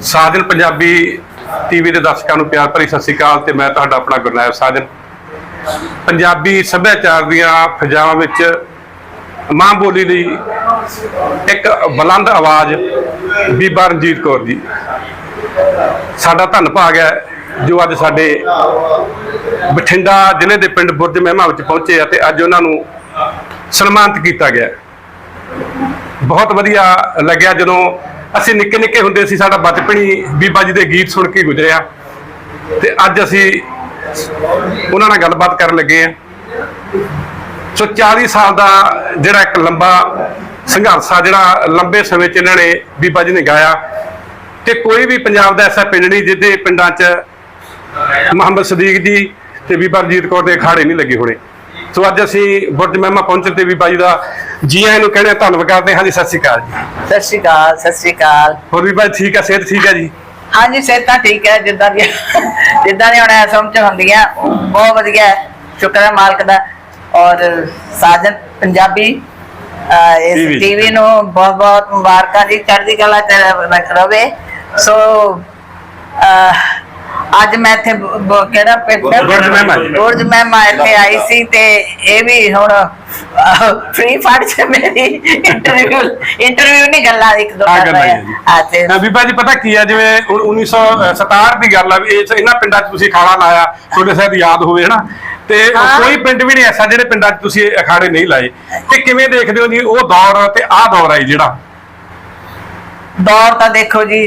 ਸਾਜਨ Punjabi TV ਦੇ ਦਰਸ਼ਕਾਂ ਨੂੰ ਪਿਆਰ ਭਰੀ ਸਤਿ ਸ੍ਰੀ ਅਕਾਲ ਤੇ ਮੈਂ ਤੁਹਾਡਾ ਆਪਣਾ ਗੁਰਨਾਇਬ ਸਾਜਨ। ਪੰਜਾਬੀ ਸੱਭਿਆਚਾਰ ਦੀਆਂ ਫਜ਼ਾਵਾਂ ਵਿੱਚ ਮਾਂ ਬੋਲੀ ਲਈ ਇੱਕ ਬੁਲੰਦ ਆਵਾਜ਼ ਬੀਬਾ ਰਣਜੀਤ ਕੌਰ ਜੀ। ਸਾਡਾ ਧੰਨ ਭਾਗ ਹੈ ਜੋ ਅੱਜ ਸਾਡੇ ਬਠਿੰਡਾ ਜ਼ਿਲ੍ਹੇ ਦੇ ਪਿੰਡ ਬੁਰਜ ਮਹਿਮਾ ਵਿੱਚ ਪਹੁੰਚੇ ਆ ਤੇ ਅੱਜ ਉਹਨਾਂ ਨੂੰ ਸਨਮਾਨਿਤ ਕੀਤਾ ਗਿਆ। ਬਹੁਤ ਵਧੀਆ ਲੱਗਿਆ ਜਦੋਂ ਅਸੀਂ ਨਿੱਕੇ ਨਿੱਕੇ ਹੁੰਦੇ ਸੀ, ਸਾਡਾ ਬਚਪਨੀ ਬੀਬਾ ਜੀ ਦੇ ਗੀਤ ਸੁਣ ਕੇ ਗੁਜ਼ਰਿਆ। ਤੇ ਅੱਜ ਅਸੀਂ ਉਹਨਾਂ ਨਾਲ ਗੱਲਬਾਤ ਕਰਨ ਲੱਗੇ ਆ ਸੋ 40 ਸਾਲ ਦਾ ਜਿਹੜਾ ਇੱਕ ਲੰਬਾ ਸੰਘਰਸ਼ ਆ, ਜਿਹੜਾ ਲੰਬੇ ਸਮੇਂ 'ਚ ਇਹਨਾਂ ਨੇ ਬੀਬਾ ਜੀ ਨੇ ਗਾਇਆ। ਤੇ ਕੋਈ ਵੀ ਪੰਜਾਬ ਦਾ ਐਸਾ ਪਿੰਡ ਨਹੀਂ ਜਿਹਦੇ ਪਿੰਡਾਂ 'ਚ ਮੁਹੰਮਦ ਸਦੀਕ ਜੀ ਤੇ ਬੀਬਾ ਰਣਜੀਤ ਕੌਰ ਦੇ ਅਖਾੜੇ ਨਹੀਂ ਲੱਗੇ ਹੋਣੇ। ਸੋ ਅੱਜ ਅਸੀਂ ਬੁਰਜ ਮਹਿਮਾ ਪਹੁੰਚੇ ਤੇ ਬੀਬਾ ਜੀ ਦਾ ਜੀ ਆਇਆਂ ਨੂੰ ਕਹਿੰਦੇ ਧੰਨਵਾਦ ਕਰਦੇ ਹਾਂ ਜੀ ਸਤਿ ਸ਼੍ਰੀ ਅਕਾਲ ਜੀ। ਸਤਿ ਸ਼੍ਰੀ ਅਕਾਲ ਸਤਿ ਸ਼੍ਰੀ ਅਕਾਲ। ਹੋਰ ਬੀਬਾ ਜੀ ਠੀਕ ਹੈ ਸਿਹਤ ਠੀਕ ਹੈ ਜੀ? ਹਾਂਜੀ ਸਿਹਤਾਂ ਠੀਕ ਹੈ ਜਿੱਦਾਂ ਦੀ ਜਿੱਦਾਂ ਦੀ ਹੁਣ ਐਸਮ ਚ ਹੁੰਦੀਆਂ ਬਹੁਤ ਵਧੀਆ ਹੈ। ਸ਼ੁਕਰ ਹੈ ਮਾਲਕ ਦਾ। ਔਰ ਸਾਜਨ ਪੰਜਾਬੀ ਅਹ, ਇਸ ਟੀਵੀ ਨੂੰ ਬਹੁਤ ਬਹੁਤ ਮੁਬਾਰਕਾਂ ਜੀ ਚੜ੍ਹਦੀ ਕਲਾ ਚ ਰੱਖ ਰਵੇ। ਸੋ ਅਹ, ਅੱਜ ਮੈਂ ਇੱਥੇ ਬ- ਬ- ਕਿਹੜਾ ਪਿੰਡ ਹੈ? ਬੁਰਜ ਮਹਿਮਾ ਜੀ। ਮਹਿਮਾ ਇੱਥੇ ਆਈ ਸੀ ਤੇ ਇਹ ਵੀ ਹੁਣ ਫ੍ਰੀ ਫਾੜ ਚ ਮੇਰੀ ਇੰਟਰਵਿਊ ਇੰਟਰਵਿਊ ਨਹੀਂ ਗੱਲਾਂ ਇੱਕ ਦੋ ਆ ਕਰ ਗੱਲਾਂ ਹੀ ਆ ਜੀ। ਆ ਤੇ ਹਾਂ, ਬੀਬਾ ਜੀ ਪਤਾ ਕੀ ਆ ਜਿਵੇਂ ਹੁਣ 1967 ਦੀ ਗੱਲ ਆ ਵੀ ਇਹ ਇਹਨਾਂ ਪਿੰਡਾਂ 'ਚ ਤੁਸੀਂ ਅਖਾੜਾ ਲਾਇਆ ਤੁਹਾਡੇ ਸ਼ਾਇਦ ਯਾਦ ਹੋਵੇ ਹਨਾ ਤੇ ਹਾਂ। ਕੋਈ ਪਿੰਡ ਵੀ ਨਹੀਂ ਐਸਾ ਜਿਹੜੇ ਪਿੰਡਾਂ 'ਚ ਤੁਸੀਂ ਅਖਾੜੇ ਨਹੀਂ ਲਾਏ ਤੇ ਕਿਵੇਂ ਦੇਖਦੇ ਹੋ ਜੀ ਉਹ ਦੌਰ ਤੇ ਆਹ ਦੌਰ ਆਈ ਜਿਹੜਾ ਦੌਰ ਤਾਂ ਦੇਖੋ ਜੀ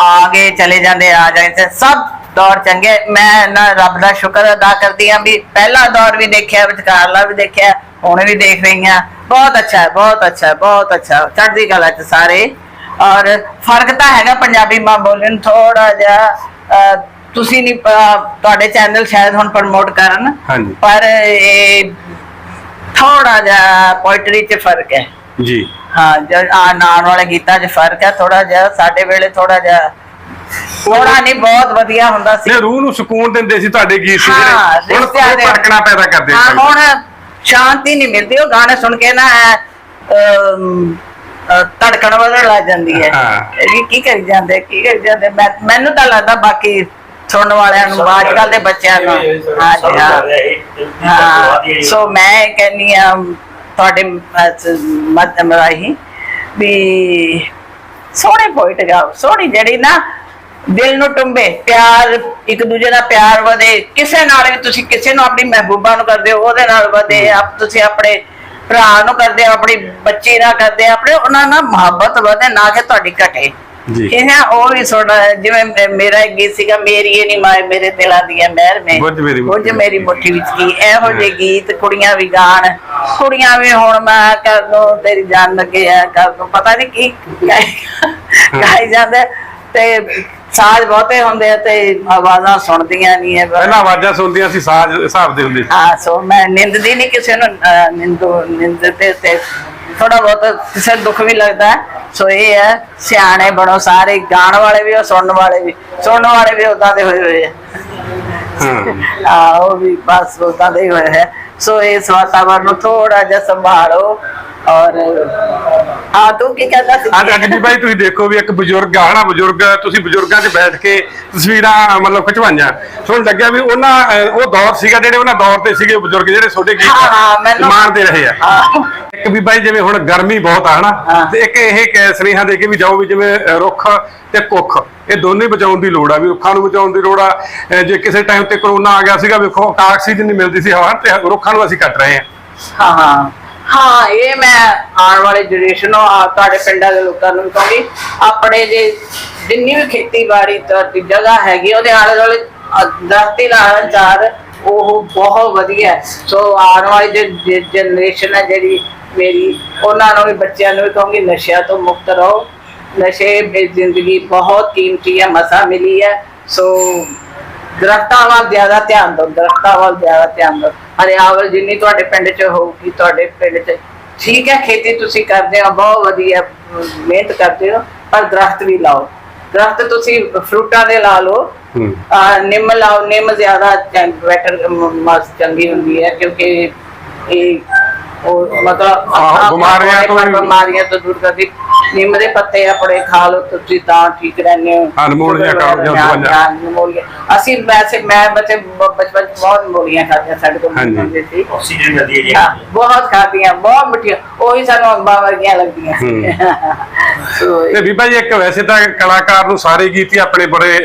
ਆ ਗਏ ਚਲੇ ਜਾਂਦੇ ਆ ਜਾਂਦੇ ਸਭ ਦੌਰ ਚੰਗੇ ਮੈਂ ਨਾ ਰੱਬ ਦਾ ਸ਼ੁਕਰ ਅਦਾ ਕਰਦੀ ਹਾਂ ਵੀ ਪਹਿਲਾ ਦੌਰ ਵੀ ਦੇਖਿਆ ਵਿਚਕਾਰਲਾ ਵੀ ਦੇਖਿਆ ਹੁਣ ਵੀ ਦੇਖ ਰਹੀ ਹਾਂ। ਬਹੁਤ ਅੱਛਾ ਬਹੁਤ ਅੱਛਾ ਬਹੁਤ ਅੱਛਾ। ਚੜ੍ਹਦੀ ਕਲਾ ਚ ਸਾਰੇ। ਔਰ ਫ਼ਰਕ ਤਾਂ ਹੈਗਾ ਪੰਜਾਬੀ ਮਾਂ ਬੋਲੀ ਨੂੰ ਥੋੜਾ ਜਿਹਾ ਤੁਸੀਂ ਨਹੀਂ ਤੁਹਾਡੇ ਚੈਨਲ ਸ਼ਾਇਦ ਹੁਣ ਪ੍ਰਮੋਟ ਕਰਨ। ਪਰ ਇਹ ਥੋੜਾ ਜਿਹਾ ਪੋਇਟਰੀ 'ਚ ਫ਼ਰਕ ਹੈ। ਜੀ। ਹਾਂ ਆ ਨਾਨ ਵਾਲੇ ਗੀਤਾਂ 'ਚ ਫ਼ਰਕ ਹੈ। ਥੋੜਾ ਜਿਹਾ ਸਾਡੇ ਵੇਲੇ ਥੋੜਾ ਜਿਹਾ ਥੋੜਾ ਨਹੀਂ ਬਹੁਤ ਵਧੀਆ ਹੁੰਦਾ ਸੀ। ਨੇ ਰੂਹ ਨੂੰ ਸਕੂਨ ਦਿੰਦੇ ਸੀ ਤੁਹਾਡੇ ਗੀਤ ਸੀ ਹਾਂ, ਜਿਹੜੇ ਹੁਣ ਰਿਸ਼ਤਿਆਂ ਦੇ- ਭੜਕਣਾ ਪੈਦਾ ਕਰਦੇ ਹਾਂ ਸੀ ਹੁਣ ਸ਼ਾਂਤੀ ਨਹੀਂ ਮਿਲਦੀ ਉਹ ਗਾਣੇ ਸੁਣ ਕੇ ਨਾ ਅਮ, ਅ, ਧੜਕਣ ਵਧਣ ਲੱਗ ਜਾਂਦੀ ਹੈ। ਹਾਂ। ਇਹ ਕੀ ਕਰੀ ਜਾਂਦੇ ਕੀ ਕਰੀ ਜਾਂਦੇ? ਮੈਂ- ਮੈਨੂੰ ਤਾਂ ਲੱਗਦਾ ਬਾਕੀ ਸੁਣਨ ਵਾਲਿਆਂ ਨੂੰ ਅੱਜ ਕੱਲ ਦੇ ਬੱਚਿਆਂ ਨੂੰ। ਹਾਂ। ਜੀ, ਹਾਂ। ਹਾਂ। ਸੋ ਮੈਂ ਕਹਿੰਨੀ ਆ ਤੁਹਾਡੇ ਮੱਧਮ ਰਾਹੀਂ ਵੀ ਸੋਹਣੇ ਪੋਇਟ ਗਾਓ। ਸੋਹਣੀ ਜਿਹੜੀ ਨਾ ਦਿਲ ਨੂੰ ਟੁੰਬੇ ਪਿਆਰ ਇੱਕ ਦੂਜੇ ਦਾ ਪਿਆਰ ਵਧੇ ਕਿਸੇ ਨਾਲ ਵੀ ਤੁਸੀਂ ਕਿਸੇ ਨੂੰ ਆਪਣੀ ਮਹਿਬੂਬਾ ਨੂੰ ਕਰਦੇ ਹੋ ਉਹਦੇ ਨਾਲ ਵਧੇ ਆਪ ਤੁਸੀਂ ਆਪਣੇ ਭਰਾ ਨੂੰ ਕਰਦੇ ਹੋ ਆਪਣੀ ਬੱਚੀ ਨਾਲ ਕਰਦੇ ਹੋ ਆਪਣੇ ਉਹਨਾਂ ਨਾਲ ਮੁਹੱਬਤ ਵਧੇ ਨਾ ਕਿ ਤੁਹਾਡੀ ਘਟੇ। ਜੀ। ਇਹ ਨਾ ਉਹ ਵੀ ਥੋੜਾ ਜਿਵੇਂ ਮੇ- ਮੇਰਾ ਇੱਕ ਗੀਤ ਸੀਗਾ ਮੇਰੀ ਇਹ ਨਹੀਂ ਮਾਏ ਮੇਰੇ ਦਿਲਾਂ ਦੀਆਂ ਮਹਿਰ ਮੇ। ਬੁੱਝ ਮੇਰੀ ਮੁੱਠੀ ਮੇਰੀ ਮੁੱਠੀ ਵਿੱਚ ਕੀ ਇਹੋ ਜਿਹੇ ਗੀਤ ਕੁੜੀਆਂ ਵੀ ਗਾਣ ਕੁੜੀਆਂ ਵੀ ਹੁਣ ਮੈਂ ਕਰ ਦੂੰ ਤੇਰੀ ਜਾਨ ਲੱਗੇ ਆ ਕਰ ਦੂੰ ਪਤਾ ਨਹੀਂ ਕੀ ਗਾਈ- ਗਾਈ ਜਾਂਦੇ ਤੇ ਸਾਜ਼ ਬਹੁਤੇ ਹੁੰਦੇ ਆ ਤੇ ਆਵਾਜ਼ਾਂ ਸੁਣਦੀਆਂ ਨਹੀਂ ਹੈ ਪਹਿਲਾਂ ਆਵਾਜ਼ਾਂ ਸੁਣਦੀਆਂ ਸੀ ਸਾਜ਼ ਹਿਸਾਬ ਦੇ ਹੁੰਦੇ ਸੀ। ਹਾਂ ਸੋ ਮੈਂ ਨਿੰਦਦੀ ਨਹੀਂ ਕਿਸੇ ਨੂੰ ਅਹ, ਨਿੰਦੋ ਨਿੰਦ ਤੇ ਤੇ ਥੋੜਾ ਬਹੁਤ ਕਿਸੇ ਨੂੰ ਦੁੱਖ ਵੀ ਲੱਗਦਾ। ਹੈ। ਸੋ ਇਹ ਹੈ ਸਿਆਣੇ ਬਣੋ ਸਾਰੇ ਗਾਣ ਵਾਲੇ ਵੀ ਔਰ ਸੁਣਨ ਵਾਲੇ ਵੀ ਸੁਣਨ ਵਾਲੇ ਵੀ ਉਦਾਂ ਦੇ ਹੋਏ ਹੋਏ ਆ। ਹਾਂ। ਆ ਉਹ ਵੀ ਬਸ ਉਦਾਂ ਦੇ ਹੀ ਹੋਏ ਹੈ ਸੋ ਇਸ ਵਾਤਾਵਰਨ ਨੂੰ ਥੋੜਾ ਜਿਹਾ ਸੰਭਾਲੋ। ਔਰ ਹਾਂ ਤੂੰ ਕੀ ਕਹਿੰਦਾ ਸੀ? ਅੱਜ ਅੱਜ ਵੀ ਭਾਈ ਤੁਸੀਂ ਦੇਖੋ ਵੀ ਇੱਕ ਬਜ਼ੁਰਗ ਆ ਹਨਾ ਬਜ਼ੁਰਗ ਤੁਸੀਂ ਬਜ਼ੁਰਗਾਂ 'ਚ ਬੈਠ ਕੇ ਤਸਵੀਰਾਂ ਮਤਲਬ ਖਿਚਵਾਈਆਂ। ਸੋ ਲੱਗਿਆ ਵੀ ਉਹਨਾਂ ਅਹ, ਉਹ ਦੌਰ ਸੀਗਾ ਜਿਹੜੇ ਉਹਨਾਂ ਦੌਰ ਤੇ ਸੀਗੇ ਬਜ਼ੁਰਗ ਜਿਹੜੇ ਛੋਟੇ ਗੀਤ ਹਾਂ, ਹਾਂ, ਮੈਨੂੰ- ਮਾਣਦੇ ਰਹੇ ਆ। ਹਾਂ। ਇੱਕ ਵੀ ਬਾਈ ਜਿਵੇਂ ਹੁਣ ਗਰਮੀ ਬਹੁਤ ਆ ਹਨਾ ਹਾਂ। ਤੇ ਇੱਕ ਇਹ ਕ- ਸੁਨੇਹਾ ਦੇ ਕੇ ਵੀ ਜਾਓ ਵੀ ਜਿਵੇਂ ਰੁੱਖ ਤੇ ਕੁੱਖ ਇਹ ਦੋਨੇ ਬਚਾਉਣ ਦੀ ਲੋੜ ਆ ਵੀ ਰੁੱਖਾਂ ਨੂੰ ਬਚਾਉਣ ਦੀ ਲੋੜ ਆ। ਜੇ ਕਿਸੇ ਟਾਈਮ ਤੇ ਕਰੋਨਾ ਆ ਗਿਆ ਸੀਗਾ ਵੇਖੋ ਆਕਸੀਜਨ ਨਹੀਂ ਮਿਲਦੀ ਸੀ ਹਵਾ ਤੇ ਰੁੱਖਾਂ ਨੂੰ ਅਸੀਂ ਕੱਟ ਰਹੇ ਹਾਂ ਹਾਂ ਹਾਂ। ਹਾਂ ਇਹ ਮੈਂ ਆਉਣ ਵਾਲੇ ਜਨਰੇਸ਼ਨ ਨੂੰ ਆ ਤੁਹਾਡੇ ਪਿੰਡਾਂ ਦੇ ਲੋਕਾਂ ਨੂੰ ਵੀ ਕਹਾਂਗੀ ਆਪਣੇ ਜੇ ਜਿੰਨੀ ਵੀ ਖੇਤੀਬਾੜੀ ਤੁਹਾਡੀ ਜਗ੍ਹਾ ਹੈਗੀ ਉਹਦੇ ਆਲੇ ਦੁਆਲੇ ਅ, ਦਰਖਤੀ ਚਾਰ ਉਹ ਬਹੁਤ ਵਧੀਆ ਸੋ ਆਉਣ ਵਾਲੀ ਜਨਰੇਸ਼ਨ ਹੈ ਜਿਹੜੀ ਮੇਰੀ ਉਹਨਾਂ ਨੂੰ ਵੀ ਬੱਚਿਆਂ ਨੂੰ ਵੀ ਕਹਾਂਗੀ ਨਸ਼ਿਆਂ ਤੋਂ ਮੁਕਤ ਰਹੋ। ਨਸ਼ੇ ਵਿੱਚ ਜ਼ਿੰਦਗੀ ਬਹੁਤ ਕੀਮਤੀ ਹੈ ਮਸਾ ਮਿਲੀ ਹੈ। ਸੋ ਦਰਖਤਾਂ ਵੱਲ ਜ਼ਿਆਦਾ ਧਿਆਨ ਦਿਓ ਦਰਖਤਾਂ ਵੱਲ ਜ਼ਿਆਦਾ ਧਿਆਨ ਦਿਓ। ਹਰਿਆਵਲ ਜਿੰਨੀ ਤੁਹਾਡੇ ਪਿੰਡ 'ਚ ਹੋਊਗੀ ਤੁਹਾਡੇ ਪਿੰਡ 'ਚ ਠੀਕ ਹੈ ਖੇਤੀ ਤੁਸੀਂ ਕਰਦੇ ਹੋ ਬਹੁਤ ਵਧੀਆ ਮਿਹਨਤ ਕਰਦੇ ਹੋ ਪਰ ਦਰਖਤ ਵੀ ਲਾਓ। ਦਰਖਤ ਤੁਸੀਂ ਫਰੂਟਾਂ ਦੇ ਲਾ ਲਓ। ਨਿੰਮ ਲਾਓ ਨਿੰਮ ਜ਼ਿਆਦਾ ਬੈਟਰ ਮਸ ਚੰਗੀ ਹੁੰਦੀ ਹੈ ਕਿਉਂਕਿ ਇਹ ਮਤਲਬ ਆਹੋ, ਆਪਾਂ ਬਿਮਾਰੀਆਂ ਤੋਂ ਵੀ- ਬਿਮਾਰੀਆਂ ਤੋਂ ਦੂਰ ਕਰਦੀ। ਨਿੰਮ ਦੇ ਪੱਤੇ ਆਪਣੇ ਖਾ ਲਓ ਤੁਸੀਂ ਤਾਂ ਠੀਕ ਰਹਿੰਦੇ ਹੋ। ਖਾਓ ਜਾਂ ਦਵਾਈਆਂ। ਅਸੀਂ ਵੈਸੇ ਮੈਂ ਬੱਚੇ ਬਚਪਨ ਬਹੁਤ ਨਿਮੋਨੀਆ ਖਾਧੀਆਂ ਸਾਡੇ ਕੋਲ ਹਾਂਜੀ। ਹੁੰਦੇ ਸੀ ਆਕਸੀਜਨ ਮਿਲਦੀ ਹੈ ਜੀ ਹਾਂ, ਬਹੁਤ ਖਾਧੀਆਂ ਬਹੁਤ ਮਿੱਠੀਆਂ। ਉਹੀ ਸਾਨੂੰ ਅੰਬਾਂ ਵਰਗੀਆਂ ਲੱਗਦੀਆਂ। ਸੀ ਸੋ ਤੇ ਬੀਬਾ ਜੀ ਇੱਕ ਵੈਸੇ ਤਾਂ ਕਲਾਕਾਰ ਨੂੰ ਸਾਰੇ ਗੀਤ ਹੀ ਆਪਣੇ ਬੜੇ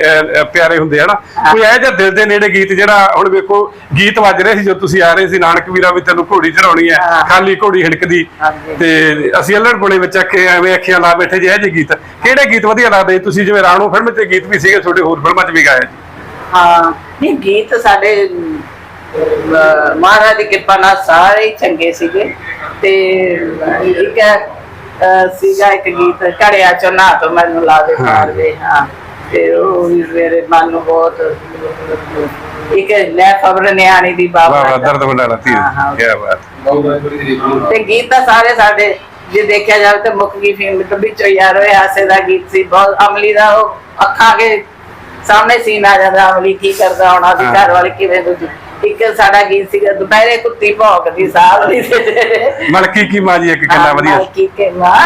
ਪਿਆਰੇ ਹੁੰਦੇ ਆ ਨਾ। ਕੋਈ ਇਹ ਜਿਹਾ ਦਿਲ ਦੇ ਨੇੜੇ ਗੀਤ ਜਿਹੜਾ ਹੁਣ ਵੇਖੋ ਗੀਤ ਵੱਜ ਰਹੇ ਸੀ ਜਦੋਂ ਤੁਸੀਂ ਆ ਰਹੇ ਸੀ ਨਾਨਕ ਵੀਰਾ ਵੀ ਤੈਨੂੰ ਘੋੜੀ ਚੜਾਉਣੀ ਹਾਂ। ਖਾਲੀ ਘੋੜੀ ਹਿੜਕਦੀ। ਹਾਂਜੀ। ਤੇ ਅਸੀਂ ਅਲੜ ਬੁਣੇ ਵਿੱਚ ਅੱਖੇ ਐਵੇਂ ਅੱਖੀਆਂ ਲਾ ਬੈਠੇ ਜੇ ਇਹ ਜਿਹੇ ਗੀਤ। ਕਿਹੜੇ ਗੀਤ ਵਧੀਆ ਲੱਗਦੇ? ਤੁਸੀਂ ਜਿਵੇਂ ਰਾਣੋ ਫਿਲਮ 'ਚ ਗੀਤ ਵੀ ਸੀਗੇ ਤੁਹਾਡੇ ਹੋਰ ਫਿਲਮਾਂ 'ਚ ਵੀ ਗਾਏ ਜੀ ਹਾਂ ਨਹੀਂ ਗੀਤ ਸਾਡੇ ਮਹਾਰਾਜ ਦੀ ਕਿਰਪਾ ਨਾਲ ਸਾਰੇ ਚੰਗੇ ਸੀਗੇ। ਤੇ ਇੱਕ ਸੀਗਾ ਇੱਕ ਗੀਤ ਘੜਿਆ ਚੋਂ ਨਾ ਤੋਂ ਮੈਨੂੰ ਲਾ ਦੇ ਹਾਂ। ਤੇ ਉਹ ਵੀ ਮੇਰੇ ਮਨ ਨੂੰ ਬਹੁਤ ਇੱਕ ਲੈ ਖਬਰ ਨਿਆਣੀ ਦੀ ਬਾਬਾ ਵਾਹ ਦਰਦ ਮੰਡਾਲਾ ਧੀ ਹਾਂ, ਹਾਂ। ਕੀ ਬਾਤ ਤੇ ਗੀਤ ਤਾਂ ਸਾਰੇ ਸਾਡੇ ਜੇ ਦੇਖਿਆ ਜਾਵੇ ਤਾਂ ਮੁੱਖ ਗੀਤ ਫਿਲਮ ਤੋਂ ਵਿੱਚੋਂ ਯਾਰ ਹੋਏ ਹਾਸੇ ਦਾ ਗੀਤ ਸੀ ਬਹੁਤ ਅਮਲੀ ਦਾ ਉਹ ਅੱਖਾਂ ਕੇ ਸਾਹਮਣੇ ਸੀਨ ਆ ਜਾਂਦਾ ਅਮਲੀ ਕੀ ਕਰਦਾ ਹੋਣਾ ਸੀ ਹਾਂ। ਘਰ ਵਾਲੇ ਕਿਵੇਂ ਦੂਜੀ ਇੱਕ ਸਾਡਾ ਗੀਤ ਸੀਗਾ? ਦੁਪਹਿਰੇ ਕੁੱਤੀ ਭੌਂਕਦੀ ਸਾਹ ਦੀ। ਮਲਕੀ ਕੀ ਮਾਂ ਜੀ ਇੱਕ ਕਿੰਨਾ ਵਧੀਆ। ਕੀ ਕੇ ਮਾਂ।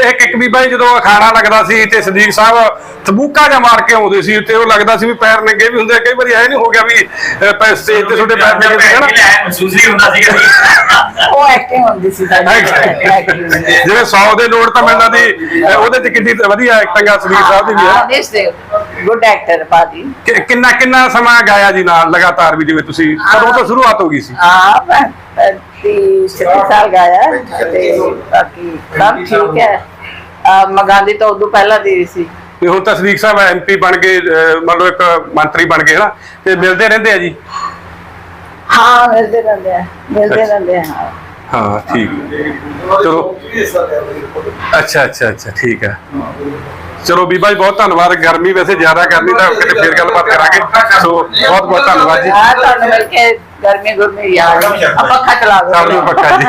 ਇੱਕ ਇੱਕ ਬੀਬਾ ਜੀ ਜਦੋਂ ਅਖਾੜਾ ਲੱਗਦਾ ਸੀ ਤੇ ਸਦੀਕ ਸਾਹਿਬ ਤਬੂਕਾ ਜਾਂ ਮਾਰ ਕੇ ਆਉਂਦੇ ਸੀ ਤੇ ਉਹ ਲੱਗਦਾ ਸੀ ਵੀ ਪੈਰ ਨੰਗੇ ਵੀ ਹੁੰਦੇ ਕਈ ਵਾਰੀ ਐ ਨਹੀਂ ਹੋ ਗਿਆ ਵੀ ਸਟੇਜ ਤੇ ਤੁਹਾਡੇ ਪੈਰ ਨੰਗੇ ਸੀ ਹਨਾ? ਮਹਿਸੂਸ ਨਹੀਂ ਹੁੰਦਾ ਸੀਗਾ ਜੀ ਉਹ ਐਕਟਿੰਗ ਹੁੰਦੀ ਸੀ ਸਾਡੀ। acting। ਜਿਵੇਂ 100 ਦੇ ਨੋਟ ਤਾਂ ਮਿਲਦਾ ਦੀ ਉਹਦੇ ਚ ਕਿੰਨੀ ਵਧੀਆ ਐਕਟਿੰਗ ਆ ਸਦੀਕ ਸਾਹਿਬ ਦੀ ਵੀ ਹਾਂ ਹੈ this ਗੁੱਡ ਐਕਟਰ ਬਾਦੀ ਕਿ- ਕਿੰਨਾ ਕਿੰਨਾ ਸਮਾਂ ਗਾਇਆ ਜੀ ਨਾਲ ਲਗਾਤਾਰ ਵੀ ਜਿਵੇਂ ਤੁਸੀਂ ਕਦੋਂ ਤੋਂ ਸ਼ੁਰੂਆਤ ਹੋ ਗਈ ਸੀ? ਹਾਂ ਮੈਂ 30 ਸਾਲ ਗਾਇਆ ਤੇ ਬਾਕੀ ਸਭ ਠੀਕ ਹੈ। ਅਹ ਮਗਾਂਦੀ ਤਾਂ ਉਦੋਂ ਪਹਿਲਾਂ ਦੀ ਸੀ। ਤੇ ਹੁਣ ਤਾਂ ਸਦੀਕ ਸਾਹਿਬ ਐਮਪੀ ਬਣ ਗਏ ਮਤਲਬ ਇੱਕ ਮੰਤਰੀ ਬਣ ਗਏ ਹਨਾ? ਤੇ ਮਿਲਦੇ ਰਹਿੰਦੇ ਆ ਜੀ? ਹਾਂ ਮਿਲਦੇ ਰਹਿੰਦੇ ਆ ਮਿਲਦੇ ਰਹਿੰਦੇ ਆ ਹਾਂ। ਹਾਂ ਠੀਕ। ਚਲੋ। ਅੱਛਾ ਅੱਛਾ ਅੱਛਾ ਠੀਕ ਹੈ। ਚਲੋ ਬੀਬਾ ਜੀ, ਬਹੁਤ ਧੰਨਵਾਦ। ਗਰਮੀ ਵੈਸੇ ਜ਼ਿਆਦਾ ਕਰਨੀ ਤਾਂ ਕਿਤੇ ਫੇਰ ਗੱਲਬਾਤ ਕਰਾਂਗੇ। ਸੋ ਬਹੁਤ ਬਹੁਤ ਧੰਨਵਾਦ ਜੀ। ਹਾਂ ਤੁਹਾਨੂੰ ਮਿਲ ਕੇ ਗਰਮੀ ਗੁਰਮੀ ਯਾਦ ਆ ਪੱਖਾ ਚਲਾ ਦਿਓ ਪੱਖਾ ਜੀ।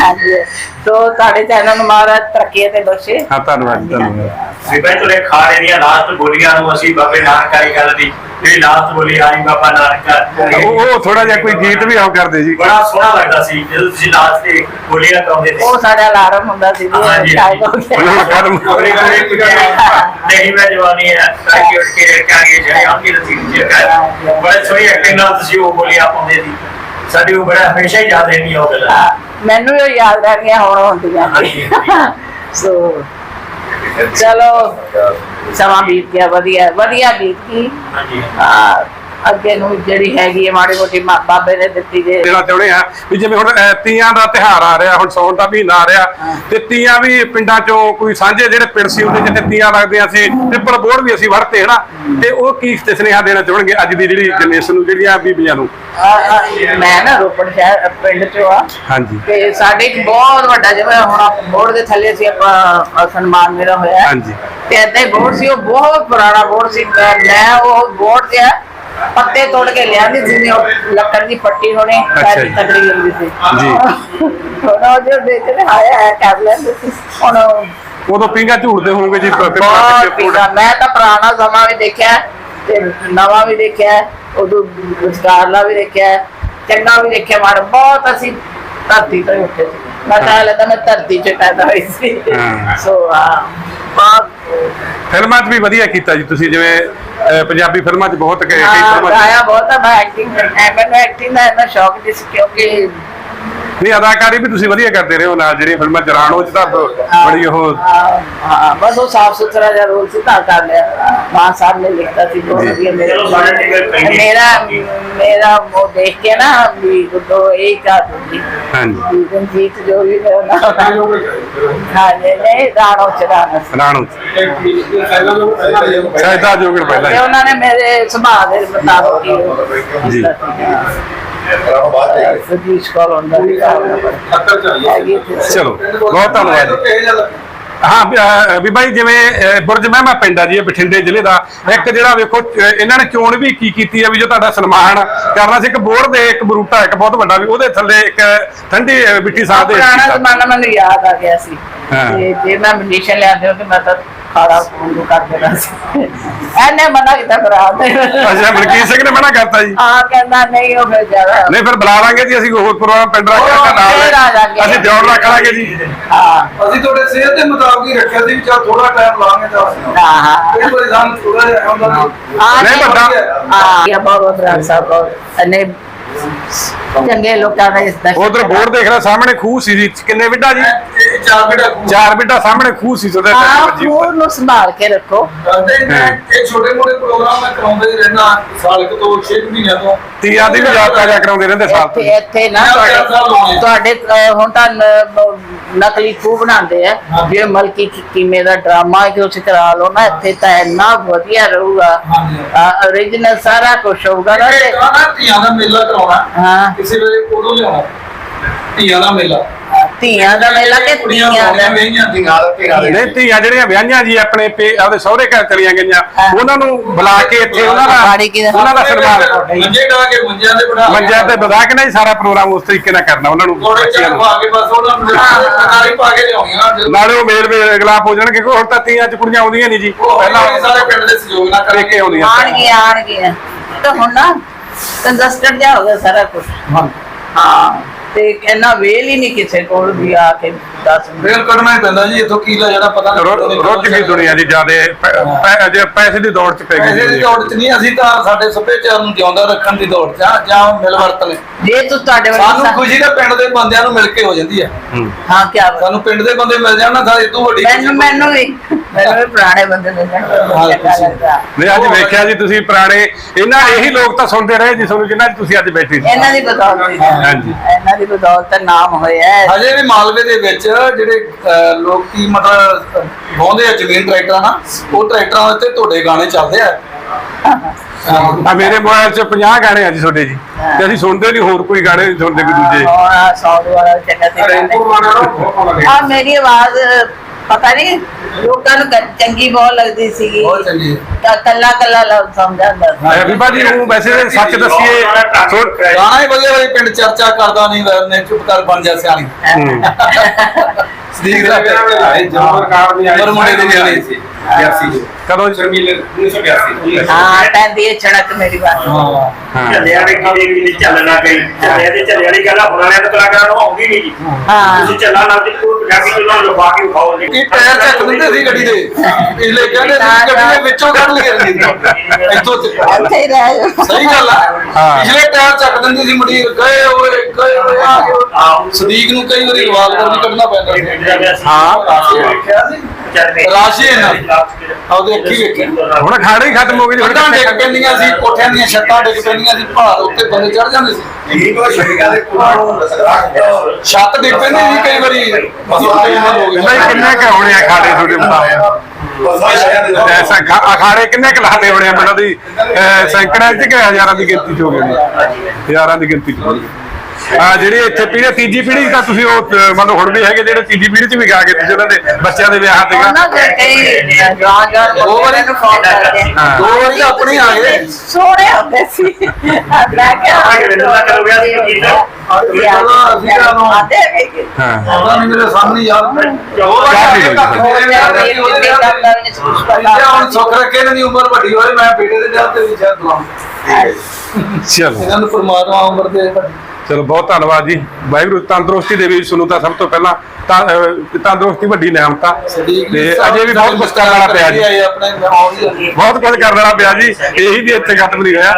ਹਾਂਜੀ। ਸੋ ਤੁਹਾਡੇ ਚੈਨਲ ਨੂੰ ਮਹਾਰਾਜ ਤਰੱਕੀ ਤੇ ਬਖਸ਼ੇ। ਹਾਂ ਧੰਨਵਾਦ ਜੀ, ਧੰਨਵਾਦ। ਸਿਪਾਹੀ ਤੁਰੇ ਖਾੜੇ ਦੀਆਂ ਲਾਸਟ ਬੋਲੀਆਂ ਨੂੰ ਅਸੀਂ ਬਾਬੇ ਨਾਨਕ ਵਾਲੀ ਗੱਲ ਦੀ ਜਿਹੜੀ ਲਾਸਟ ਬੋਲੀ ਆਈ ਬਾਬਾ ਨਾਨਕ ਉਹ ਉਹ ਥੋੜਾ ਜਿਹਾ ਕੋਈ ਗੀਤ ਵੀ ਆਉ ਕਰਦੇ ਜੀ। ਬੜਾ ਸੋਹਣਾ ਲੱਗਦਾ ਸੀ ਜਦੋਂ ਤੁਸੀਂ ਲਾਸਟ ਤੇ ਬੋਲੀਆਂ ਗਾਉਂਦੇ ਸੀ। ਉਹ ਸਾਡਾ ਅਲਾਰਮ ਹੁੰਦਾ ਸੀ ਹਾਂਜੀ। ਜੀ ਟਾਈਮ ਹੋ ਗਿਆ। ਉਹਨਾਂ ਨੂੰ ਕਦਮ ਕੋਰੇ ਕੋਰੇ ਨਹੀਂ ਮੈਂ ਜਵਾਨੀ ਹੈ ਕਾਕੀ ਉੱਠ ਕੇ ਕਾਗੇ ਜਿਹੜੇ ਆਉਂਦੀ ਰਸੀ ਜਗਾ ਬੜੇ ਸੋਹਣੀ ਐਕਟਿੰਗ ਨਾਲ ਤੁਸੀਂ ਉਹ ਬੋਲੀਆਂ ਪਾਉਂਦੇ ਸੀ। ਸਾਡੀ ਉਹ ਬੜਾ ਹਮੇਸ਼ਾ ਹੀ ਯਾਦ ਰਹਿਣੀ ਉਹ ਗੱਲ। ਹਾਂ, ਮੈਨੂੰ ਵੀ ਯਾਦ ਰਹਿਣੀਆਂ ਹੁਣ ਹੁੰਦੀਆਂ। ਸੋ ਚਲੋ ਸਮਾਂ ਬੀਤ ਗਿਆ ਵਧੀਆ ਵਧੀਆ ਬੀਤ ਗਈ। ਹਾਂਜੀ। ਆ ਅੱਗੇ ਨੂੰ ਜਿਹੜੀ ਹੈਗੀ ਹੈ ਮਾੜੀ ਮੋਟੀ ਬਾਬੇ ਨੇ ਦਿੱਤੀ ਜੇ। ਦੇਣਾ ਚਾਹੁੰਦੇ ਆ ਵੀ ਜਿਵੇਂ ਹੁਣ ਅਹ, ਤੀਆਂ ਦਾ ਤਿਹਾਰ ਆ ਰਿਹਾ ਹੁਣ ਸੌਣ ਦਾ ਮਹੀਨਾ ਆ ਰਿਹਾ ਤੇ ਤੀਆਂ ਵੀ ਪਿੰਡਾਂ ਚੋਂ ਕੋਈ ਸਾਂਝੇ ਜਿਹੜੇ ਪਿੰਡ ਸੀ ਉਹਦੇ ਜਿੱਥੇ ਤੀਆਂ ਲੱਗਦੀਆਂ ਸੀ ਟ੍ਰਿਪਲ ਬੋਰਡ ਵੀ ਅਸੀਂ ਵਰਤੇ ਹਨਾ? ਤੇ ਉਹ ਕੀ ਸੁਨੇਹਾ ਦੇਣਾ ਚਾਹਣਗੇ ਅੱਜ ਦੀ ਜਿਹੜੀ ਜਨਰੇਸ਼ਨ ਨੂੰ ਜਿਹੜੀਆਂ ਬੀਬੀਆਂ ਨੂੰ? ਆ- ਆ, ਮੈਂ ਨਾ ਰੋਪੜ ਸ਼ਹਿਰ ਪਿੰਡ ਚੋਂ ਆ। ਹਾਂਜੀ। ਤੇ ਸਾਡੇ ਇੱਕ ਬਹੁਤ ਵੱਡਾ ਜਿਵੇਂ ਹੁਣ ਬੋਰਡ ਦੇ ਥੱਲੇ ਸੀ ਆਪਾਂ ਸਨਮਾਨ ਮੇਰਾ ਹੋਇਆ। ਹਾਂਜੀ। ਤੇ ਏਦਾਂ ਹੀ ਬੋਰਡ ਸੀ ਉਹ ਬਹੁਤ ਪੁਰਾਣਾ ਬੋਰਡ ਸੀ। ਮੈਂ ਮੈਂ ਉਹ ਬੋਰਡ ਤੇ ਪੱਤੇ ਤੋੜ ਕੇ ਲਿਆਂਦੀ ਜਿਵੇਂ ਲੱਕੜ ਦੀ ਪੱਟੀ ਹੋਣੀ ਅੱਛਾ ਸਾਡੀ ਜੀ। ਤਕੜੀ ਹੁੰਦੀ ਸੀ ਜੀ। ਹੁਣ ਉਹ ਜੋ ਦੇਖਦੇ ਆਇਆ ਹੈ ਸੀ ਹੁਣ ਉਦੋਂ ਪਿੰਗਾ ਝੂੜਦੇ ਹੋਣਗੇ ਜੀ ਮੈਂ ਤਾਂ ਪੁਰਾਣਾ ਸਮਾਂ ਵੀ ਦੇਖਿਆ ਤੇ ਨਵਾਂ ਵੀ ਦੇਖਿਆ ਉਦੋਂ ਵਿਚਕਾਰਲਾ ਵੀ ਦੇਖਿਆ ਚੰਗਾ ਵੀ ਦੇਖਿਆ ਮਾੜਾ ਬਹੁਤ ਅਸੀਂ ਧਰਤੀ ਤੋਂ ਉੱਠੇ ਸੀ ਮੈਂ ਤਾਂ ਲੱਗਦਾ ਮੈਂ ਧਰਤੀ 'ਚ ਪੈਦਾ ਹੋਈ ਸੀ। ਸੋ ਹਾਂ ਬਹੁਤ ਫਿਲਮਾਂ 'ਚ ਵੀ ਵਧੀਆ ਕੀਤਾ ਜੀ ਤੁਸੀਂ ਜਿਵੇਂ ਅਹ, ਪੰਜਾਬੀ ਫਿਲਮਾਂ 'ਚ ਬਹੁਤ ਕਈ ਫਿਲਮਾਂ 'ਚ ਗਾਇਆ ਬਹੁਤ ਆ ਮੈਂ ਐਕਟਿੰਗ ਮੈਨੂੰ ਐਕਟਿੰਗ ਦਾ ਇੰਨਾ ਸ਼ੌਕ ਨਹੀਂ ਸੀ ਕਿਉਂਕਿ ਨਹੀਂ ਅਦਾਕਾਰੀ ਵੀ ਤੁਸੀਂ ਵਧੀਆ ਕਰਦੇ ਰਹੇ ਹੋ ਨਾਲ ਜਿਹੜੀਆਂ ਫਿਲਮਾਂ 'ਚ ਰਾਣੋ 'ਚ ਤਾਂ ਬ- ਬੜੀ ਉਹ ਹਾਂ, ਬਸ ਉਹ ਸਾਫ਼ ਸੁਥਰਾ ਜਿਹਾ ਰੋਲ ਸੀ ਤਾਂ ਕਰ ਲਿਆ ਮਾਂ ਸਾਹਿਬ ਨੇ ਲਿਖਤਾ ਸੀ ਬਹੁਤ ਜੀ। ਵਧੀਆ ਮੇਰੇ ਚਲੋ ਸਾਡੇ ਤੇ ਗੱਲ ਕਰੀਏ। ਮੇਰਾ ਮੇਰਾ ਉਹ ਦੇਖ ਕੇ ਨਾ ਵੀ ਉਹ ਇਹ ਕਾ ਦੂਜੀ ਹਾਂਜੀ ਜੀਤ ਜੋ ਵੀ ਮੇਰਾ ਨਾਮ ਹਾਂ ਨਹੀਂ ਨਹੀਂ ਰਾਣੋ ਚੜਾਣਾ ਸੀ ਰਾਣੋ 'ਚ ਸਹਿਦਾ ਜੋਗਰ ਪਹਿਲਾਂ ਤੇ ਹੀ। ਉਹਨਾਂ ਨੇ ਮੇਰੇ ਸੁਭਾਅ ਦੇ ਮੁਤਾਬਕ ਹੀ ਉਹ ਜੀ। ਚਲੋ ਬਹੁਤ ਧੰਨਵਾਦ ਜੀ। ਹਾਂ ਵੀ ਬਾਈ ਜਿਵੇਂ ਬੁਰਜ ਮਹਿਮਾ ਪਿੰਡ ਜੀ ਬਠਿੰਡੇ ਜ਼ਿਲ੍ਹੇ ਦਾ। ਇੱਕ ਜਿਹੜਾ ਵੇਖੋ ਇਹਨਾਂ ਨੇ ਚੋਣ ਵੀ ਕੀ ਕੀਤੀ ਆ ਵੀ ਜੋ ਤੁਹਾਡਾ ਸਨਮਾਨ ਕਰਨਾ ਸੀ ਇੱਕ ਬੋਰਡ ਦੇ ਇੱਕ ਬਰੂਟਾ ਇੱਕ ਬਹੁਤ ਵੱਡਾ ਵੀ ਉਹਦੇ ਥੱਲੇ ਇੱਕ ਠੰਡੀ ਮਿੱਟੀ ਸਾਹ ਦੇ ਪੁਰਾਣਾ ਜ਼ਮਾਨਾ ਮੈਨੂੰ ਯਾਦ ਆ ਗਿਆ ਸੀ। ਤੇ ਜੇ ਮੈਂ ਮਨੀਸ਼ਨ ਲਿਆਂਦੇ ਹੋ ਤੇ ਮੈਂ ਤਾਂ ਖਾੜਾ ਫੋਨ ਨੂੰ ਕਰ ਦੇਣਾ ਸੀ। ਐਨੇ ਮਨਾ ਕੀਤਾ ਨੇ। ਅੱਛਾ ਮਲਕੀਤ ਸਿੰਘ ਨੇ ਮਨਾ ਕਰਤਾ ਜੀ? ਹਾਂ ਕਹਿੰਦਾ ਨਹੀਂ ਉਹ ਫਿਰ ਜ਼ਿਆਦਾ। ਨਹੀਂ ਫਿਰ ਬੁਲਾ ਲਾਂਗੇ ਜੀ ਅਸੀਂ ਹੋਰ ਪ੍ਰੋਗਰਾਮ ਪਿੰਡ ਰੱਖ ਕੇ ਨਾਲ। ਅਸੀਂ ਜੋੜ ਰੱਖ ਲਾਂਗੇ ਜੀ। ਹਾਂ। ਅਸੀਂ ਤੁਹਾਡੇ ਸਿਹਤ ਦੇ ਮੁਤਾਬਕ ਹੀ ਰੱਖਿਆ ਸੀ ਚੱਲ ਥੋੜਾ ਟਾਈਮ ਲਾਵਾਂਗੇ ਤਾਂ। ਹਾਂ ਹਾਂ। ਇਹ ਕੋਈ ਸਾਨੂੰ ਥੋੜਾ ਜਿਹਾ ਹੁੰਦਾ ਨਹੀਂ ਵੱਡਾ ਹਾਂ ਇਹ ਬਹੁਤ ਬਹੁਤ ਰਾਮ ਸਾਹਿਬ ਨੇ ਚੰਗੇ ਲੋਕਾਂ ਦਾ ਇਸ ਦਾ ਉਧਰ ਬੋਰਡ ਦੇਖ ਰਿਹਾ ਸਾਹਮਣੇ ਖੂਹ ਸੀ ਜੀ। ਕਿੰਨੇ ਵਿੱਡਾ ਜੀ? ਚਾਰ ਬੇਟਾ ਚਾਰ ਵਿੱਡਾ ਸਾਹਮਣੇ ਖੂਹ ਸੀ ਸਦਾ ਹਾਂ ਖੂਨ ਨੂੰ ਸੰਭਾਲ ਕੇ ਰੱਖੋ। ਇਹ ਛੋਟੇ ਮੋਟੇ ਪ੍ਰੋਗਰਾਮ ਮੈਂ ਕਰਾਉਂਦਾ ਹੀ ਰਹਿਣਾ ਸਾਲ ਕੁ ਤੋਂ 6 ਮਹੀਨਿਆਂ ਤੋਂ। ਤੀਆਂ ਦੀ ਵੀ ਯਾਦ ਤਾਜ਼ਾ ਕਰਾਉਂਦੇ ਰਹਿੰਦੇ ਸਾਲ ਤੋਂ। ਇੱਥੇ ਨਾ ਤੁਹਾਡੇ। ਤੁਹਾਡੇ ਹੁਣ ਤਾਂ ਨਕਲੀ ਖੂਹ ਬਣਾਉਂਦੇ ਆ। ਜੇ ਮਲਕੀ ਕੀਮੇ ਦਾ ਡਰਾਮਾ ਕਿ ਉਸ ਕਰਾ ਲਓ ਨਾ ਇੱਥੇ ਤਾਂ ਇੰਨਾ ਵਧੀਆ ਰਹੂਗਾ। ਹਾਂਜੀ। origignal ਸਾਰਾ ਕੁਝ ਹੋਊਗਾ ਨਾ ਇਹ ਤੇ- ਕਹਣਾ ਧੀਆਂ ਦਾ ਮੇਲਾ ਕਰਾਉਣਾ। ਹਾਂ। ਕਿਸੇ ਵੇਲੇ ਉਦੋਂ ਲਿਆਉਣਾ। ਧੀਆਂ ਦਾ ਮੇਲਾ। ਧੀਆਂ ਦਾ ਮੇਲਾ ਕਿ ਕੁੜੀਆਂ ਧੀਆਂ ਦਾ? ਮਹਿੰਗੀਆਂ ਧੀਆਂ ਦਾ ਧੀਆਂ ਦਾ। ਨਹੀਂ ਧੀਆਂ ਜਿਹੜੀਆਂ ਵਿਆਹੀਆਂ ਜੀ ਆਪਣੇ ਪੇ ਆਪਦੇ ਸਹੁਰੇ ਘਰ ਚਲੀਆਂ ਗਈਆਂ। ਉਹਨਾਂ ਨੂੰ ਬੁਲਾ ਕੇ ਇੱਥੇ ਉਹਨਾਂ ਦਾ ਉਹਨਾਂ ਦਾ ਸਨਮਾਨ ਮੰਜੇ ਢਾ ਕੇ ਮੰਜਿਆਂ ਤੇ ਬਿਠਾ ਕੇ ਮੰਜਿਆਂ ਤੇ ਬਦਾ ਕੇ ਨਾ ਜੀ ਸਾਰਾ ਪ੍ਰੋਗਰਾਮ ਉਸ ਤਰੀਕੇ ਨਾਲ ਕਰਨਾ ਉਹਨਾਂ ਨੂੰ ਬੱਚਿਆਂ ਨੂੰ। ਪਾ ਕੇ ਬਸ ਉਹਨਾਂ ਨੂੰ ਸਰਕਾਰੀ ਪਾ ਕੇ ਲਿਆਉਣੀਆਂ ਨਾਲੇ ਉਹ ਮੇਲ ਮੇਲ ਅਗਲਾਪ ਹੋ ਜਾਣਗੇ ਕਿਉਂਕਿ ਹੁਣ ਤਾਂ ਤੀਆਂ ਚ ਕੁੜੀਆਂ ਆਉਂਦੀਆਂ ਨਹੀਂ ਜੀ। ਪਹਿਲਾਂ ਸਾਰੇ ਪਿੰਡ ਦੇ ਸਹਿਯੋਗ ਨਾਲ ਦੇਖ ਕੇ ਆਉਂਦੀਆਂ। ਆਣਗੇ ਆਣਗੇ ਤਾਂ ਹੁਣ ਨਾ ਕੰਜਸਟਡ ਜਾ ਹੋ ਗਿਆ ਸਾਰਾ ਕੁਝ ਹਾਂ। ਤੇ ਇੰਨਾ ਵੇਲ ਹੀ ਨਹੀਂ ਕਿਸੇ ਕੋਲ ਵੀ ਆ ਕੇ। ਦੱਸ ਫੇਰ ਕੱਢਣਾ ਹੀ ਪੈਂਦਾ ਜੀ ਇੱਥੋਂ ਕੀ ਲੈ ਜਾਣਾ ਪਤਾ ਨਹੀਂ ਰੁ- ਰੁੱਝ ਗਈ ਦੁਨੀਆ ਜੀ ਜਿਆਦੇ। ਜੇ ਪੈਸੇ ਦੀ ਦੌੜ ਚ ਪੈ ਗਈ ਪੈਸੇ ਦੀ ਜੀ। ਦੌੜ ਚ ਨਹੀਂ ਅਸੀਂ ਤਾਂ ਸਾਡੇ ਸੱਭਿਆਚਾਰ ਨੂੰ ਜਿਉਂਦਾ ਰੱਖਣ ਦੀ ਦੌੜ ਚ ਆ ਜਾਂ ਮਿਲ ਵਰਤਨ ਜੇ ਤੂੰ ਤੁਹਾਡੇ ਵੱਲ ਸਾਨੂੰ ਖੁਸ਼ੀ ਤਾਂ ਪਿੰਡ ਦੇ ਬੰਦਿਆਂ ਨੂੰ ਮਿਲ ਕੇ ਹੋ ਜਾਂਦੀ ਆ। ਹੂੰ। ਹਾਂ ਕੀ ਬਾਤ। ਸਾਨੂੰ ਪਿੰਡ ਦੇ ਬੰਦੇ ਮਿਲ ਜਾਣ ਨਾ ਸਾਡੀ ਤੂੰ ਵੱਡੀ ਖੁਸ਼ੀ ਮੈਨੂੰ ਮੈਨੂੰ ਵੀ ਮੈਨੂੰ ਵੀ ਪੁਰਾਣੇ ਬੰਦੇ ਮਿਲ ਜਾਣ। ਚੰਗਾ ਲੱਗਦਾ। ਨਹੀਂ ਅੱਜ ਵੇਖਿਆ ਜੀ ਤੁਸੀਂ ਪੁਰਾਣੇ ਇਹਨਾਂ ਇਹੀ ਲੋਕ ਤਾਂ ਸੁਣਦੇ ਰਹੇ ਜੀ ਤੁਹਾਨੂੰ ਜਿਨ੍ਹਾਂ 'ਚ ਤੁਸੀਂ ਅੱਜ ਬੈਠੇ ਸੀ। ਇਹਨਾਂ ਦੀ ਬਦੌਲਤ ਹੀ ਹੈ। ਹਾਂਜੀ। ਇਹਨਾਂ ਦੀ ਬਦੌਲਤ ਨਾਮ ਹੋਇਆ। ਹੈ ਹਜੇ ਵੀ ਮਾਲਵੇ ਦੇ ਵਿੱਚ ਜਿਹੜੇ ਅਹ, ਲੋਕੀ ਮਤਲਬ ਅਹ, ਵਾਹੁੰਦੇ ਆ ਜ਼ਮੀਨ ਟਰੈਕਟਰਾਂ ਨਾਲ ਉਹ ਟਰੈਕਟਰਾਂ ਉੱਤੇ ਤੁਹਾਡੇ ਗਾਣੇ ਚੱਲਦੇ ਆ। ਆ ਮੇਰੇ ਮੋਬਾਈਲ 'ਚ 50 ਗਾਣੇ ਆ ਜੀ ਤੁਹਾਡੇ ਜੀ। ਤੇ ਅਸੀਂ ਸੁਣਦੇ ਨਹੀਂ ਹੋਰ ਕੋਈ ਗਾਣੇ ਨਹੀਂ ਸੁਣਦੇ ਕੋਈ ਦੂਜੇ। ਸੌਦ ਵਾਲਾ ਜਗ੍ਹਾ ਤੇ ਆ ਮੇਰੀ ਆਵਾਜ਼ ਪਤਾ ਨਹੀਂ ਲੋਕਾਂ ਨੂੰ ਚੰਗੀ ਬਹੁਤ ਲੱਗਦੀ ਸੀਗੀ। ਬਹੁਤ ਚੰਗੀ ਕੱਲਾ ਕੱਲਾ ਲਫ਼ਜ਼ ਸਮਝਾਂਦਾ ਸੀ। ਐ ਬੀਬਾ ਜੀ ਨੂੰ ਵੈਸੇ ਤਾਂ ਸੱਚ ਦੱਸੀਏ ਸੁਣ- ਗਾਣਾ ਹੀ। ਵਧੀਆ ਵਾਲੀ ਪਿੰਡ ਚਰਚਾ ਕਰਦਾ ਨਹੀਂ ਵੈਰ ਨੇ ਚੁੱਪ ਕਰ ਬਣ ਜਾ ਸਿਆਣੀ। ਹੂੰ। ਸਦੀਕ ਦਾ ਉਮਰ ਮੁੰਡੇ ਦੀ ਨਿਆਣੀ ਸੀ। ਕਦੋਂ ਜੀ? ਹਾਂ ਪੈਂਦੀ ਹੈ ਛੜਕ ਮੇਰੀ ਬਾਤ ਹਾਂ। ਹਾਂ ਚੱਲੇ ਵਾਲੇ ਕਿਤੇ ਵੀ ਨਹੀਂ ਚੱਲਣਾ ਕਈ। ਚੱਲੇ ਤੇ ਚੱਲੇ ਵਾਲੀ ਗੱਲ ਆ ਹੁਣ ਵਾਲਿਆਂ ਦੇ ਕਲਾਕਾਰਾਂ ਨੂੰ ਆਉਂਦੀ ਨਹੀਂ ਜੀ। ਹਾਂ। ਤੁਸੀਂ ਚੱਲਾ ਨਾਲ ਜੀ ਕੋਈ ਪੰਜਾਬੀ ਚੁੱਲਾ ਲਵਾ ਕੇ ਵਿਖਾਓ ਜੀ। ਇਹ ਟਾਇਰ ਚੱਕ ਦਿੰਦੇ ਸੀ ਗੱਡੀ ਦੇ? ਪਿਛਲੇ ਕਹਿੰਦੇ ਸੀ ਗੱਡੀ ਦੇ ਵਿੱਚੋਂ ਕੱਢ ਲਿਆ ਸੀ ਇੱਥੋਂ ਤੱਕ ਇੱਥੇ ਹੀ ਰਹਿ ਜਾਓ। ਸਹੀ ਗੱਲ ਆ। ਹਾਂ। ਪਿਛਲੇ ਟਾਇਰ ਚੱਕ ਦਿੰਦੀ ਸੀ ਮੁੰਡੀ ਗਏ। ਸਦੀਕ ਨੂੰ ਕਈ ਵਾਰੀ ਰਿਵਾਲਵਰ ਵੀ ਕੱਢਣਾ ਪੈਂਦਾ ਸੀ। ਹਾਂ। ਵੇਖਿਆ ਸੀ? ਰਾਸ਼ੀ ਇਹਨਾਂ ਉਹਦੇ ਅੱਖੀ ਵੇਖਿਆ ਹੁਣ ਅਖਾੜੇ ਹੀ ਖਤਮ ਹੋ ਗਏ ਛੱਤਾਂ ਡਿੱਗ ਪੈਂਦੀਆਂ ਸੀ ਕੋਠਿਆਂ ਦੀਆਂ ਛੱਤਾਂ ਡਿੱਗ ਪੈਂਦੀਆਂ ਸੀ ਪਹਾੜ ਉੱਤੇ ਬੰਦੇ ਚੜ ਜਾਂਦੇ ਸੀ। ਛੱਤ ਡਿੱਗ ਪੈਂਦੀ ਸੀ ਕਈ ਵਾਰੀ। ਹੋ ਕਿੰਨੇ ਕੁ ਹੋਣੇ ਆ ਅਖਾੜੇ ਤੁਹਾਡੇ ਮੁਤਾਬਕ? ਅਖਾੜੇ ਕਿੰਨੇ ਕੁ ਲਾਤੇ ਹੋਣੇ ਆ ਮੈਨੂੰ ਦੀ ਅਹ, ਸੈਂਕੜਿਆਂ ਚ ਕਿ ਹਜ਼ਾਰਾਂ ਦੀ ਗਿਣਤੀ ਚ ਹੋ ਗਏ ਹਜ਼ਾਰਾਂ ਦੀ ਗਿਣਤੀ ਚ ਹੋ ਗਏ। ਆ ਜਿਹੜੀ ਇੱਥੇ ਪੀੜ੍ਹੀ ਤੀਜੀ ਪੀੜ੍ਹੀ ਤਾਂ ਤੁਸੀਂ ਉਹ ਅਹ, ਮਤਲਬ ਹੁਣ ਵੀ ਹੈਗੇ ਜਿਹੜੇ ਤੀਜੀ ਪੀੜ੍ਹੀ ਚ ਵੀ ਗਾ ਕੇ ਤੁਸੀਂ ਉਹਨਾਂ ਦੇ ਬੱਚਿਆਂ ਦੇ ਵਿਆਹ ਤੇ ਗਾ। ਉਹਨਾਂ ਦੇ ਕਈ ਜਵਾਨ ਜਵਾਨ ਦੋ ਵਾਰੀ ਨੂੰ ਫੋਨ ਕਰਦੇ ਆ। ਹਾਂ। ਦੋ ਵਾਰੀ ਤਾਂ ਆਪਣੇ ਆ ਗਏ। ਸੋਹਣੇ ਹੁੰਦੇ ਸੀ। ਮੈਂ ਕਿਹਾ ਆ ਕੇ ਮੈਨੂੰ ਤਾਂ ਕਰੋ ਵਿਆਹ ਦੀ ਚੀਜ਼ ਆ। ਆਦੇ ਹੈਗੇ ਹਾਂ। ਉਹਨਾਂ ਨੇ ਮੇਰੇ ਸਾਹਮਣੇ ਯਾਰ। ਦੋ ਵਾਰੀ ਆ ਗਏ। ਉਹਦੇ। ਹੁਣ ਸੁੱਖ ਰੱਖੇ ਇਹਨਾਂ ਦੀ ਉਮਰ ਵੱਡੀ ਹੋਏ ਮੈਂ ਬੇਟੇ ਦੇ ਵਿਆਹ ਤੇ ਵੀ ਸ਼ਾਇਦ ਬੁਲਾਵਾਂ ਚਲੋ। ਇਹਨਾਂ ਨੂੰ ਪਰਮਾਤਮਾ ਉਮਰ ਦੇ ਵੱਡੀ ਚਲੋ ਬਹੁਤ ਧੰਨਵਾਦ ਜੀ। ਵਾਹਿਗੁਰੂ ਤੰਦਰੁਸਤੀ ਦੇਵੇ ਜੀ ਤੁਹਾਨੂੰ ਤਾਂ ਸਭ ਤੋਂ ਪਹਿਲਾਂ। ਤਾਂ, ਤੰਦਰੁਸਤੀ ਵੱਡੀ ਨਿਆਮਤ ਆ। ਤੇ ਅਜੇ ਵੀ ਬਹੁਤ ਕੁਝ ਕਰਨ ਵਾਲਾ ਪਿਆ ਜੀ। ਬਹੁਤ ਕੁਝ ਕਰਨ ਵਾਲਾ ਪਿਆ ਜੀ। ਇਹੀ ਵੀ ਇੱਥੇ ਖਤਮ ਨਹੀਂ ਹੋਇਆ।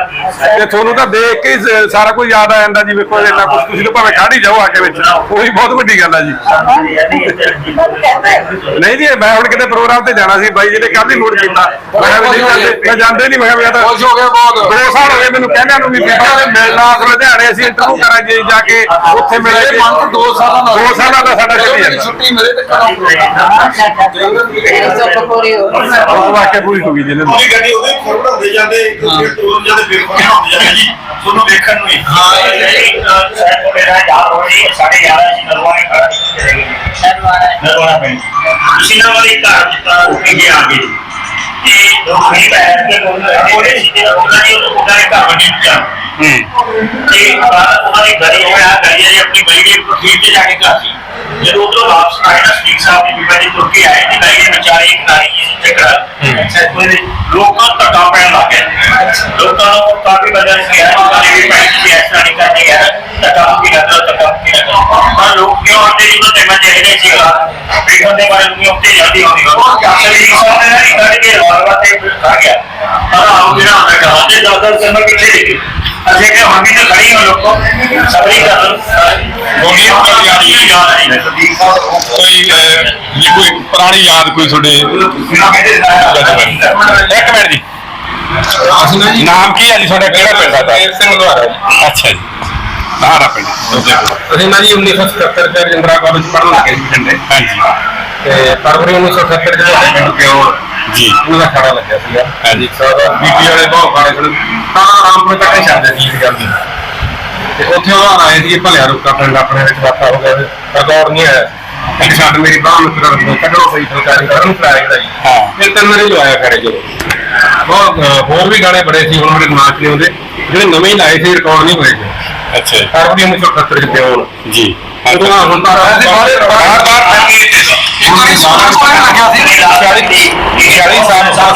ਤੇ ਤੁਹਾਨੂੰ ਤਾਂ ਦੇਖ ਕੇ ਹੀ ਸ- ਸਾਰਾ ਕੁਝ ਯਾਦ ਆ ਜਾਂਦਾ ਜੀ। ਵੇਖੋ ਇੰਨਾ ਕੁਝ ਤੁਸੀਂ ਤਾਂ ਭਾਵੇਂ ਖੜੀ ਜਾਓ ਆ ਕੇ ਵਿੱਚ। ਉਹੀ ਬਹੁਤ ਵੱਡੀ ਗੱਲ ਆ ਜੀ। ਨਹੀਂ ਜੀ ਮੈਂ ਹੁਣ ਕਿਤੇ ਪ੍ਰੋਗਰਾਮ ਤੇ ਜਾਣਾ ਸੀ। ਬਾਈ ਜੀ ਨੇ ਕੱਲ ਹੀ ਕੀਤਾ? ਮੈਂ ਕਿਹਾ ਵੀ ਨਹੀਂ ਜਾਂਦੇ। ਮੈਂ ਜਾਂਦੇ ਨਹੀਂ ਮੈਂ ਕਿਹਾ ਤਾਂ ਖੁਸ਼ ਹੋ ਗਿਆ ਬਹੁਤ। ਦੋ ਸਾਲ ਹੋ ਗਏ ਮੈਨੂੰ ਕਹਿੰਦਿਆਂ ਨੂੰ ਵੀ ਬੀਬਾ ਨੇ ਮਿਲਣਾ ਲੁਧਿਆਣੇ ਅਸੀਂ ਇੰਟਰਵਿਊ ਕਰਾਂਗੇ ਜਾ ਕੇ ਉੱਥੇ ਮੇਰੇ ਮਿਲਾਂਗੇ ਮਨ ਚ ਦੋ ਸਾਲਾਂ ਦਾ ਦੋ ਸਾਲਾਂ ਦਾ ਸਾਡਾ ਚੱਲੀ ਮੇਰੀ ਜਾਂਦਾ ਛੁੱਟੀ ਮਿਲੇ ਤੇ ਕਰਾਂ ਸੁੱਖ ਪੂਰੀ ਹੋ। ਗਈ ਉਹ ਵਾਕਿਆ ਪੂਰੀ ਹੋ ਗਈ ਜੀ ਇਹਨਾਂ ਦੀ। ਉਹਦੀ ਗੱਡੀ ਉਹਦੇ ਖੁਰ ਬਣਾਉਂਦੇ ਜਾਂਦੇ ਕਿਉਂਕਿ ਟੂਰ ਜਾਂਦੇ ਫਿਰ ਬਣਾਉਂਦੇ ਜਾਂਦੇ ਜੀ। ਤੁਹਾਨੂੰ ਵੇਖਣ ਨੂੰ ਹੀ। ਸਾਡੇ ਯਾਰਾਂ ਜੀ ਨਰਵਾਣੇ ਖੜਾ ਨਰਵਾਣਾ। ਪਿੰਡ। ਸਿਨਾ ਵਾਲੀ ਘਰ ਦਿੱਤਾ ਇਹ ਆ ਗਏ। ਤੇ ਦੋਹਰੀ ਬੈਠ ਕੇ ਉਹਨੇ ਸਿੱਧੇ ਉਹਨਾਂ ਨੇ ਉਹਨਾਂ ਨੇ ਘਰ ਬਣੀ ਦਿੱਤਾ ਤੇ ਬਾਅਦ ਉਹਨਾਂ ਦੀ ਘਰੇ ਹੋਇਆ ਗਈ ਜੀ ਆਪਣੀ ਬਈ ਦੇ ਖੇਤ ਤੇ ਜਾ ਕੇ ਘਰ ਸੀ। ਜਦੋਂ ਉਧਰੋਂ ਵਾਪਸ ਆਏ ਨਾ ਸਪੀਕ ਸਾਹਿਬ ਦੀ ਬੀਬੀ ਦੇ ਤੁਰ ਕੇ ਆਏ ਤੇ ਗਈ ਦੇ ਵਿਚਾਰੇ ਇੱਕ ਨਾਰੀ ਜੀ ਸੀ ਉਹਦੇ ਲੋਕਾਂ ਨੂੰ ਧੱਕਾ ਪੈਣ ਲੱਗ ਗਿਆ ਲੋਕਾਂ ਨੂੰ ਕਾਫੀ ਵਜ੍ਹਾ ਸੀ ਯਾਰ ਕਾਲੀ ਵੀ ਪੈਣ ਦੀ ਐਸਾ ਨਹੀਂ ਕਰਨੀ ਯਾਰ ਧੱਕਾ ਮੁੱਕੀ ਨਾ ਕਰੋ ਧੱਕਾ ਮੁੱਕੀ ਨਾ ਕਰੋ ਪਰ ਲੋਕ ਕਿਉਂ ਆਉਂਦੇ ਜਦੋਂ ਤੇ ਮੈਂ ਜਿਹੜੇ ਨਹੀਂ ਸੀਗਾ ਵੀ ਬੰਦੇ ਬਾਰੇ ਨੂੰ ਉੱਤੇ ਜਾਂਦੀ ਹੁੰਦੀ ਉਹ ਕਾਸਰੀ ਸਾਹਿਬ ਨੇ ਨਹੀਂ ਕੱਢ ਕੇ ਰਵਾਲਵਾ ਤੇ ਖਾ ਕਿ ਹੁਣ ਵੀ ਤਾਂ ਖੜੀ ਹੋ ਲੋਕੋ। ਸਬਰੀ ਕਰ ਲੋ ਗੋਗੀ ਆਪਣੀ ਯਾਦ ਨਹੀਂ ਯਾਦ ਨਹੀਂ। ਕੋਈ ਅਹ, ਜੇ ਕੋਈ ਪੁਰਾਣੀ ਯਾਦ ਕੋਈ ਤੁਹਾਡੇ ਇੱਕ ਮਿੰਟ ਜੀ। ਨਾਮ ਕੀ ਹੈ ਜੀ ਤੁਹਾਡਾ? ਕਿਹੜਾ ਪਿੰਡ ਦਾ ਦੇਵ ਸਿੰਘ ਦੁਆਰਾ ਜੀ। ਅੱਛਾ ਜੀ। ਨਾਰਾ ਪਿੰਡ ਅਸੀਂ ਨਾ ਜੀ 1977 ਚ ਰਜਿੰਦਰਾ ਕਾਲਜ ਪੜ੍ਹਨ ਲੱਗੇ ਸੀ ਪਿੰਡੇ। ਹਾਂਜੀ। ਤੇ ਫਰਵਰੀ 1977 ਚ ਸਾਡੇ ਪਿੰਡ ਕਿਉਂ ਜੀ। ਉਹਨਾਂ ਦਾ ਖਾੜਾ ਲੱਗਿਆ ਸੀਗਾ। ਹਾਂਜੀ। ਸਾਡਾ ਬੀਪੀ ਵਾਲੇ ਬਹੁਤ ਖਾੜੇ ਸਨ ਤਾਂ ਰਾਮਪੁਰ ਤੱਕ ਹੀ ਛੱਡਦੇ ਸੀ ਇਸ ਗੱਲ ਦੀ। ਤੇ ਉੱਥੇ ਉਹ ਆਏ ਸੀ ਭਲਿਆ ਰੁਕਾ ਪਿੰਡ ਆਪਣੇ ਵਿੱਚ ਵਾਤਾ ਹੋ ਗਿਆ ਰਿਕਾਰਡ ਨਹੀਂ ਆਇਆ ਸੀ। ਇੱਕ ਛੱਡ ਮੇਰੀ ਬਾਹ ਨੂੰ ਕੱਢੋ ਕੱਢੋ ਪਈ ਫਲਕਾਰੀ ਕਰਨ ਨੂੰ ਫਲਾਇਆ ਦਾ ਜੀ ਹਾਂ। ਫਿਰ ਤਿੰਨ ਵਾਰੀ ਲਵਾਇਆ ਖੜੇ ਜੋ ਬਹੁਤ ਹੋਰ ਵੀ ਗਾਣੇ ਬੜੇ ਸੀ ਹੁਣ ਮੇਰੇ ਦਿਮਾਗ 'ਚ ਨਹੀਂ ਆਉਂਦੇ। ਜਿਹੜੇ ਨਵੇਂ ਹੀ ਲਾਏ ਸੀ ਰਿਕਾਰਡ ਨਹੀਂ ਹੋਏ ਸੀ। ਅੱਛਾ ਫਰਵਰੀ 1978 ਚ ਪਿਓ ਹੁਣ ਜੀ। ਆ ਹੁਣ ਤਾਂ ਸਾਰੇ ਬਾਰ ਬਾਰ ਲੱਗਿਆ ਸੀ 40 ਸਾਲ ਸਾਲ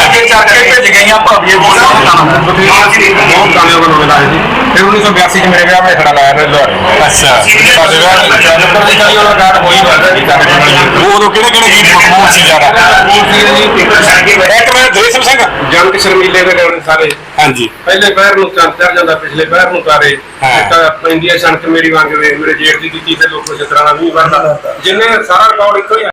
ਅੱਗੇ ਚੱਕੇ ਭੇਜ ਗਈਆਂ ਭਾਬੀਏ ਬੋਲਾਂ ਬਹੁਤ ਗਾਣੇ ਬਣਾਉਣ ਲੱਗੇ ਸੀ ਫਿਰ 1982 ਚ ਮੇਰੇ ਵਿਆਹ ਵਿੱਚ ਖੜਾ ਲਾਇਆ ਅੱਛਾ। ਸਾਡੇ ਵਿਆਹ ਜਨਪਰ ਦੀ ਕਰੀ ਉਹਦਾ ਗਾਣ ਹੋਈ ਵਰਦਾ ਜੀ ਗਾਣੇ ਬਣਾਉਣ ਉਹ ਉਦੋਂ ਕਿਹੜੇ ਕਿਹੜੇ ਗੀਤ ਮਸ਼ਹੂਰ ਸੀ ਜ਼ਿਆਦਾ? ਇੱਕ ਮਿੰਟ ਦੇਸਮ ਸਿੰਘ। ਜੰਗ ਸ਼ਰਮੀਲੇ ਦੇ ਗਾਣੇ ਸਾਰੇ। ਹਾਂਜੀ। ਪਹਿਲੇ ਪੈਰ ਨੂੰ ਚੰਦ ਚੜ ਜਾਂਦਾ ਪਿਛਲੇ ਪੈਰ ਨੂੰ ਤਾਰੇ। ਹਾਂ। ਇੱਕ ਇੰਡੀਆ ਸੰਤ ਮੇਰੀ ਵਾਂਗ ਵੇ ਮੇਰੇ ਜੇਠ ਦੀ ਕੀਤੀ ਤੇ ਲੋਕੋ ਚਤਰਾ ਨਾਲ ਨਹੀਂ ਵਰਦਾ ਜਿੰਨੇ ਸਾਰਾ ਰਿਕਾਰਡ ਇੱਕੋ ਹੀ।